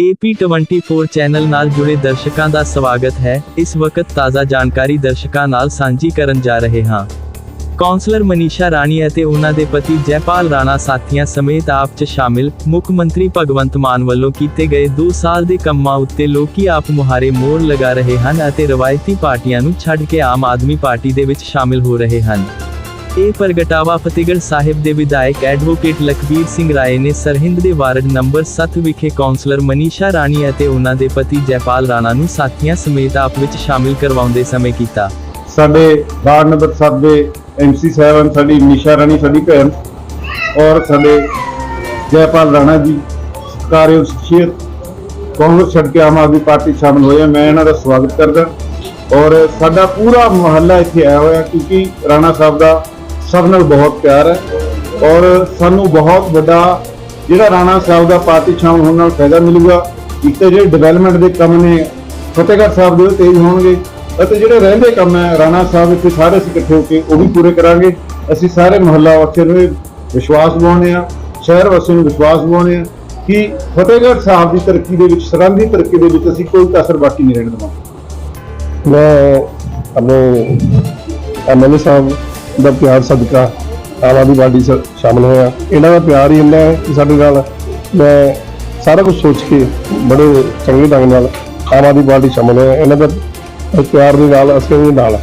AP24 channel ਨਾਲ ਜੁੜੇ ਦਰਸ਼ਕਾਂ ਦਾ ਸਵਾਗਤ ਹੈ। ਇਸ ਵਕਤ ਤਾਜ਼ਾ ਜਾਣਕਾਰੀ ਦਰਸ਼ਕਾਂ ਨਾਲ ਸਾਂਝੀ ਕਰਨ ਜਾ ਰਹੇ ਹਾਂ। ਕੌਂਸਲਰ ਮਨੀਸ਼ਾ ਰਾਣੀ ਅਤੇ ਉਹਨਾਂ ਦੇ ਪਤੀ ਜੈਪਾਲ ਰਾਣਾ ਸਾਥੀਆਂ ਸਮੇਤ ਆਪ 'ਚ ਸ਼ਾਮਿਲ ਮੁੱਖ ਮੰਤਰੀ ਭਗਵੰਤ ਮਾਨ ਵੱਲੋਂ ਕੀਤੇ ਗਏ 2 ਸਾਲ ਦੇ ਕੰਮਾਂ ਉੱਤੇ ਲੋਕੀ ਆਪ ਮੁਹਾਰੇ ਮੋੜ ਲਗਾ ਰਹੇ ਹਨ ਅਤੇ ਰਵਾਇਤੀ ਪਾਰਟੀਆਂ ਨੂੰ ਛੱਡ ਕੇ ਆਮ ਆਦਮੀ ਪਾਰਟੀ ਦੇ ਵਿੱਚ ਸ਼ਾਮਿਲ ਹੋ ਰਹੇ ਹਨ। ਇਹ ਪ੍ਰਗਟਾਵਾ ਫਤਿਹਗੜ੍ਹ ਸਾਹਿਬ ਦੇ ਵਿਧਾਇਕ ਐਡਵੋਕੇਟ ਲਖਬੀਰ ਸਿੰਘ ਰਾਏ ਨੇ ਸਰਹਿੰਦ ਦੇ ਵਾਰਡ ਨੰਬਰ 7 ਵਿਖੇ ਕੌਂਸਲਰ ਮਨੀਸ਼ਾ ਰਾਣੀ ਅਤੇ ਉਹਨਾਂ ਦੇ ਪਤੀ ਜੈਪਾਲ ਰਾਣਾ ਨੂੰ ਸਾਥੀਆਂ ਸਮੇਤ ਆਪ ਵਿੱਚ ਸ਼ਾਮਿਲ ਕਰਵਾਉਂਦੇ ਸਮੇਂ ਕੀਤਾ। ਸਾਡੇ ਵਾਰਡ ਨੰਬਰ 7 ਦੇ ਐਮਸੀ ਸਾਹਿਬਾਨ ਸਾਡੀ ਨਿਸ਼ਾ ਰਾਣੀ, ਸਾਡੀ ਭੈਣ ਔਰ ਸਾਡੇ ਜੈਪਾਲ ਰਾਣਾ ਜੀ ਸਤਿਕਾਰਯੋਗ ਸ਼ਖਸੀਅਤ ਕਾਂਗਰਸ ਛੱਡ ਕੇ ਆਮ ਆਦਮੀ ਪਾਰਟੀ 'ਚ ਸ਼ਾਮਲ ਹੋਏ ਮੈਂ ਇਹਨਾਂ ਦਾ ਸਵਾਗਤ ਕਰਦਾ ਔਰ ਸਾਡਾ ਪੂਰਾ ਮੁਹੱਲਾ ਇੱਥੇ ਆਇਆ ਹੋਇਆ ਕਿਉਂਕਿ ਰਾਣਾ ਸਾਹਿਬ ਦਾ ਸਭ ਨਾਲ ਬਹੁਤ ਪਿਆਰ ਹੈ ਔਰ ਸਾਨੂੰ ਬਹੁਤ ਵੱਡਾ ਜਿਹੜਾ ਰਾਣਾ ਸਾਹਿਬ ਦਾ ਪਾਰਟੀ 'ਚ ਸ਼ਾਮਲ ਹੋਣ ਨਾਲ ਫਾਇਦਾ ਮਿਲੂਗਾ। ਇੱਕ ਤਾਂ ਜਿਹੜੇ ਡਿਵੈਲਪਮੈਂਟ ਦੇ ਕੰਮ ਨੇ, ਫਤਿਹਗੜ੍ਹ ਸਾਹਿਬ ਦੇ ਉਹ ਤੇਜ਼ ਹੋਣਗੇ ਅਤੇ ਜਿਹੜੇ ਰਹਿੰਦੇ ਕੰਮ ਹੈ, ਰਾਣਾ ਸਾਹਿਬ ਇੱਥੇ ਸਾਰੇ ਅਸੀਂ ਇਕੱਠੇ ਹੋ ਕੇ ਉਹ ਵੀ ਪੂਰੇ ਕਰਾਂਗੇ। ਅਸੀਂ ਸਾਰੇ ਮੁਹੱਲਾ ਵਾਸੀਆਂ ਨੂੰ ਇਹ ਵਿਸ਼ਵਾਸ ਦਿਵਾਉਂਦੇ ਆ ਸ਼ਹਿਰ ਵਾਸੀਆਂ ਨੂੰ ਵਿਸ਼ਵਾਸ ਦਿਵਾਉਂਦੇ ਆ ਕਿ ਫਤਿਹਗੜ੍ਹ ਸਾਹਿਬ ਦੀ ਤਰੱਕੀ ਦੇ ਵਿੱਚ ਸਰਹੰਦ ਦੀ ਤਰੱਕੀ ਦੇ ਵਿੱਚ ਅਸੀਂ ਕੋਈ ਕਸਰ ਬਾਕੀ ਨਹੀਂ ਰਹਿਣ ਦੇਵਾਂਗੇ। ਮੈਂ ਆਪਣੇ ਐਮਐਲਏ ਸਾਹਿਬ ਦਾ ਪਿਆਰ ਸਦਕਾ ਆਮ ਆਦਮੀ ਪਾਰਟੀ 'ਚ ਸ਼ਾਮਲ ਹੋਇਆ। ਇਹਨਾਂ ਦਾ ਪਿਆਰ ਹੀ ਇੰਨਾ ਹੈ ਕਿ ਸਾਡੇ ਨਾਲ ਮੈਂ ਸਾਰਾ ਕੁਝ ਸੋਚ ਕੇ ਬੜੇ ਚੰਗੇ ਢੰਗ ਨਾਲ ਆਮ ਆਦਮੀ ਪਾਰਟੀ 'ਚ ਸ਼ਾਮਲ ਹੋਇਆ। ਇਹਨਾਂ ਦਾ ਪਿਆਰ ਦੇ ਨਾਲ ਅਸੀਂ ਵੀ ਨਾਲ ਹਾਂ।